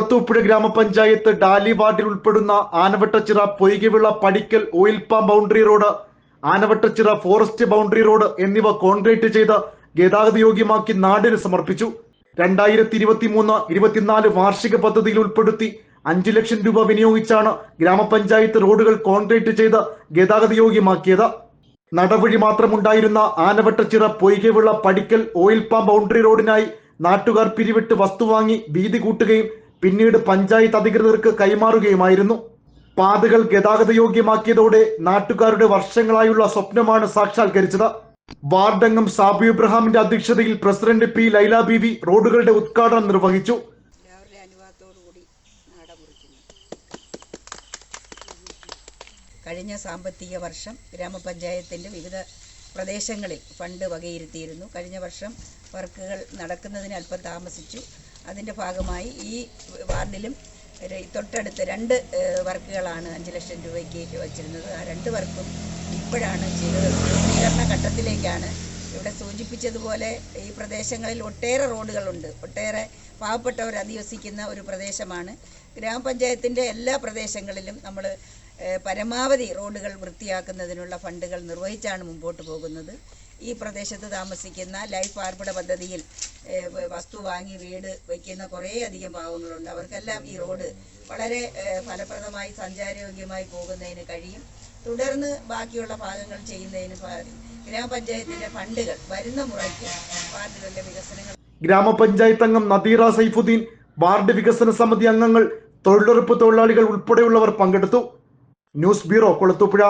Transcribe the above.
കുളത്തൂപ്പുഴ ഗ്രാമപഞ്ചായത്ത് ഡാലി വാർഡിൽ ഉൾപ്പെടുന്ന Anavattachira Poykavila Padikkal oil palm boundary road Anavattachira forest boundary road എന്നിവ കോൺക്രീറ്റ് ചെയ്ത് ഗതാഗതയോഗ്യമാക്കി നാടിന് സമർപ്പിച്ചു. രണ്ടായിരത്തി ഇരുപത്തി മൂന്ന് ഇരുപത്തിനാല് വാർഷിക പദ്ധതിയിൽ ഉൾപ്പെടുത്തി അഞ്ചു ലക്ഷം രൂപ വിനിയോഗിച്ചാണ് ഗ്രാമപഞ്ചായത്ത് റോഡുകൾ കോൺക്രീറ്റ് ചെയ്ത് ഗതാഗതയോഗ്യമാക്കിയത് നടവഴി മാത്രമുണ്ടായിരുന്ന ആനവട്ടച്ചിറ പൊയ്കവിള പടിക്കൽ ഓയിൽപാം ബൗണ്ടറി റോഡിനായി നാട്ടുകാർ പിരിവിട്ട് വസ്തു വാങ്ങി കൂട്ടുകയും പിന്നീട് പഞ്ചായത്ത് അധികൃതർക്ക് കൈമാറുകയുമായിരുന്നു. പാതകൾ ഗതാഗതയോഗ്യമാക്കിയതോടെ നാട്ടുകാരുടെ വർഷങ്ങളായുള്ള സ്വപ്നമാണ് സാക്ഷാത്കരിച്ചത്. വാർഡംഗം സാബു ഇബ്രഹാമിന്റെ അധ്യക്ഷതയിൽ പ്രസിഡന്റ് പി ലൈല ബീവി റോഡുകളുടെ ഉദ്ഘാടനം നിർവഹിച്ചു. കഴിഞ്ഞ സാമ്പത്തിക വർഷം ഗ്രാമപഞ്ചായത്തിന്റെ വിവിധ പ്രദേശങ്ങളിൽ ഫണ്ട് വകയിരുത്തിയിരുന്നു. കഴിഞ്ഞ വർഷം വർക്കുകൾ നടക്കുന്നതിന് അല്പം താമസിച്ചു. അതിന്റെ ഭാഗമായി ഈ വാർഡിലും തൊട്ടടുത്ത് രണ്ട് വർക്കുകളാണ് അഞ്ച് ലക്ഷം രൂപയ്ക്ക് വച്ചിരുന്നത്. ആ രണ്ട് വർക്കും ഇപ്പോഴാണ് ചെയ്തത്. പൂർത്തീകരണ ഘട്ടത്തിലേക്കാണ് ഇവിടെ സൂചിപ്പിച്ചതുപോലെ ഈ പ്രദേശങ്ങളിൽ ഒട്ടേറെ റോഡുകളുണ്ട്. ഒട്ടേറെ പാവപ്പെട്ടവർ അധിവസിക്കുന്ന ഒരു പ്രദേശമാണ്. ഗ്രാമപഞ്ചായത്തിന്റെ എല്ലാ പ്രദേശങ്ങളിലും നമ്മൾ പരമാവധി റോഡുകൾ വൃത്തിയാക്കുന്നതിനുള്ള ഫണ്ടുകൾ നിർവഹിച്ചാണ് മുമ്പോട്ട് പോകുന്നത്. ഈ പ്രദേശത്ത് താമസിക്കുന്ന ലൈഫ് പാർപ്പിട പദ്ധതിയിൽ വസ്തു വാങ്ങി വീട് വയ്ക്കുന്ന കുറേ അധികം പാവങ്ങളുണ്ട് അവർക്കെല്ലാം ഈ റോഡ് വളരെ ഫലപ്രദമായി സഞ്ചാരയോഗ്യമായി പോകുന്നതിന് കഴിയും. തുടർന്ന് ബാക്കിയുള്ള ഭാഗങ്ങൾ ചെയ്യുന്നതിന് ഗ്രാമപഞ്ചായത്തിന്റെ ഫണ്ടുകൾ വരുന്ന മുറയ്ക്ക് വാർഡുകളുടെ വികസനങ്ങൾ ഗ്രാമപഞ്ചായത്ത് അംഗം നദീറ സൈഫുദ്ദീൻ വാർഡ് വികസന സമിതി അംഗങ്ങൾ തൊഴിലുറപ്പ് തൊഴിലാളികൾ ഉൾപ്പെടെയുള്ളവർ പങ്കെടുത്തു. News bureau Kulathupuzha